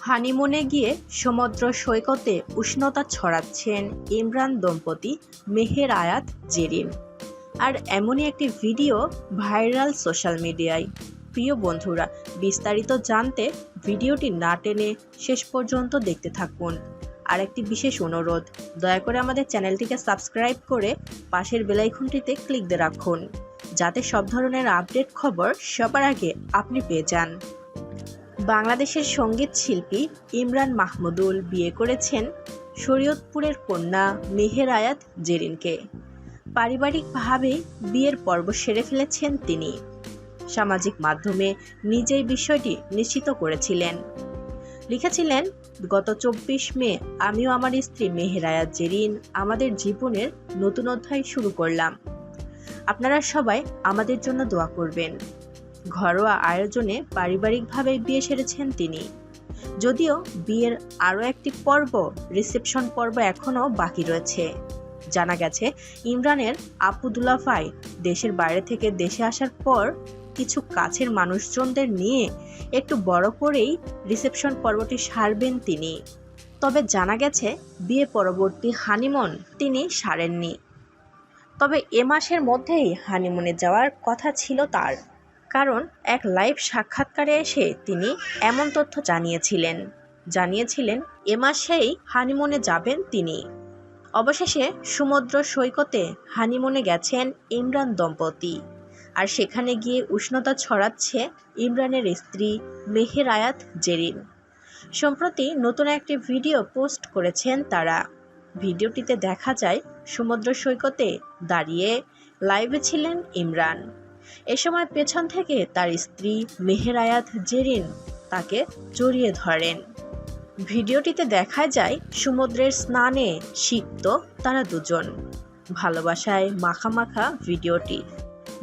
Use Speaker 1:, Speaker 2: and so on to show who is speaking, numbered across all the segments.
Speaker 1: হানিমুনে গিয়ে সমুদ্র সৈকতে উষ্ণতা ছড়াচ্ছেন ইমরান দম্পতি মেহের আয়াত জেরিন। আর এমনই একটি ভিডিও ভাইরাল সোশ্যাল মিডিয়ায়। প্রিয় বন্ধুরা, বিস্তারিত জানতে ভিডিওটি না টেনে শেষ পর্যন্ত দেখতে থাকুন। আর একটি বিশেষ অনুরোধ, দয়া করে আমাদের চ্যানেলটিকে সাবস্ক্রাইব করে পাশের বেলাইকনটিতে ক্লিক দিয়ে রাখুন, যাতে সব ধরনের আপডেট খবর সবার আগে আপনি পেয়ে যান। বাংলাদেশের সংগীত শিল্পী ইমরান মাহমুদুল বিয়ে করেছেন শরীয়তপুরের কন্যা মেহের আয়াত জেরিনকে। পারিবারিকভাবে বিয়ের পর্ব সেরে ফেলেছেন তিনি। সামাজিক মাধ্যমে নিজেই বিষয়টি নিশ্চিত করেছিলেন। লিখেছিলেন, গত চব্বিশ মে আমিও আমার স্ত্রী মেহের আয়াত জেরিন আমাদের জীবনের নতুন অধ্যায় শুরু করলাম। আপনারা সবাই আমাদের জন্য দোয়া করবেন। ঘরোয়া আয়োজনে পারিবারিকভাবে বিয়ে সেরেছেন তিনি। যদিও বিয়ের আরও একটি পর্ব, রিসেপশন পর্ব এখনও বাকি রয়েছে। জানা গেছে, ইমরানের আপুদুলাফাই দেশের বাইরে থেকে দেশে আসার পর কিছু কাছের মানুষজনদের নিয়ে একটু বড় করেই রিসেপশন পর্বটি সারবেন তিনি। তবে জানা গেছে, বিয়ে পরবর্তী হানিমুন তিনি সারেননি। তবে এ মাসের মধ্যেই হানিমুনে যাওয়ার কথা ছিল তার। কারণ এক লাইভ সাক্ষাৎকারে এসে তিনি এমন তথ্য জানিয়েছিলেন। জানিয়েছিলেন, এ মাসেই হানিমুনে যাবেন তিনি। অবশেষে সমুদ্র সৈকতে হানিমুনে গেছেন ইমরান দম্পতি। আর সেখানে গিয়ে উষ্ণতা ছড়াচ্ছে ইমরানের স্ত্রী মেহের আয়াত জেরিন। সম্প্রতি নতুন একটি ভিডিও পোস্ট করেছেন তারা। ভিডিওটিতে দেখা যায়, সমুদ্র সৈকতে দাঁড়িয়ে লাইভে ছিলেন ইমরান। এ সময় পেছন থেকে তার স্ত্রী মেহের আয়াত জেরিন তাকে জড়িয়ে ধরেন। ভিডিওটিতে দেখা যায়, সমুদ্রের স্নানে সিক্ত তারা দুজন। ভালোবাসায় মাখা মাখা ভিডিওটি।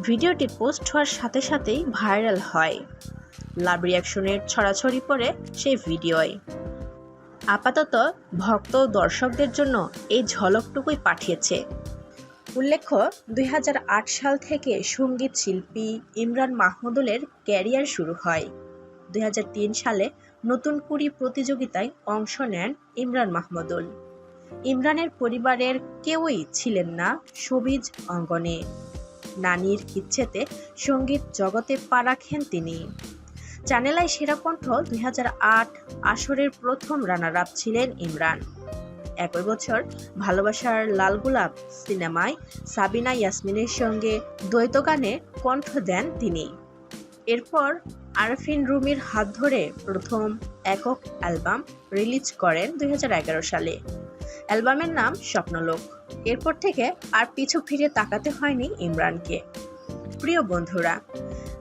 Speaker 1: ভিডিওটি পোস্ট হওয়ার সাথে সাথেই ভাইরাল হয়। লাভ রিয়াকশনের ছড়াছড়ি পড়ে সেই ভিডিওয়। আপাতত ভক্ত দর্শকদের জন্য এই ঝলকটুকুই পাঠিয়েছে। উল্লেখ্য, দুই হাজার আট সাল থেকে সংগীত শিল্পী ইমরান মাহমুদুলের ক্যারিয়ার শুরু হয়। দুই হাজার তিন সালে নতুন কুড়ি প্রতিযোগিতায় অংশ নেন ইমরান মাহমুদুল। ইমরানের পরিবারের কেউই ছিলেন না সবিজ অঙ্গনে। নানির ইচ্ছেতে সংগীত জগতে পা রাখেন তিনি। চ্যানেলাই সেরা কণ্ঠ দুই আসরের প্রথম রানার আপ ছিলেন ইমরান। একই বছর ভালোবাসার লাল গোলাপ সিনেমায় সাবিনা ইয়াসমিনের সঙ্গে দ্বৈত গানে কণ্ঠ দেন তিনি। এরপর আরফিন রুমির হাত ধরে প্রথম একক অ্যালবাম রিলিজ করেন দুই হাজার এগারো সালে। অ্যালবামের নাম স্বপ্নলোক। এরপর থেকে আর পিছু ফিরে তাকাতে হয়নি ইমরানকে। প্রিয় বন্ধুরা,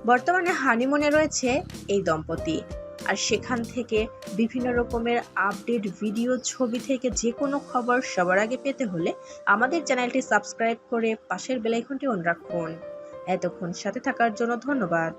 Speaker 1: বর্তমানে হানিমুনে রয়েছে এই দম্পতি। আর সেখান থেকে বিভিন্ন রকমের আপডেট ভিডিও, ছবি থেকে যে কোনো খবর সবার আগে পেতে হলে আমাদের চ্যানেলটি সাবস্ক্রাইব করে পাশের বেলাইকনটি অন রাখুন। এতক্ষণ সাথে থাকার জন্য ধন্যবাদ।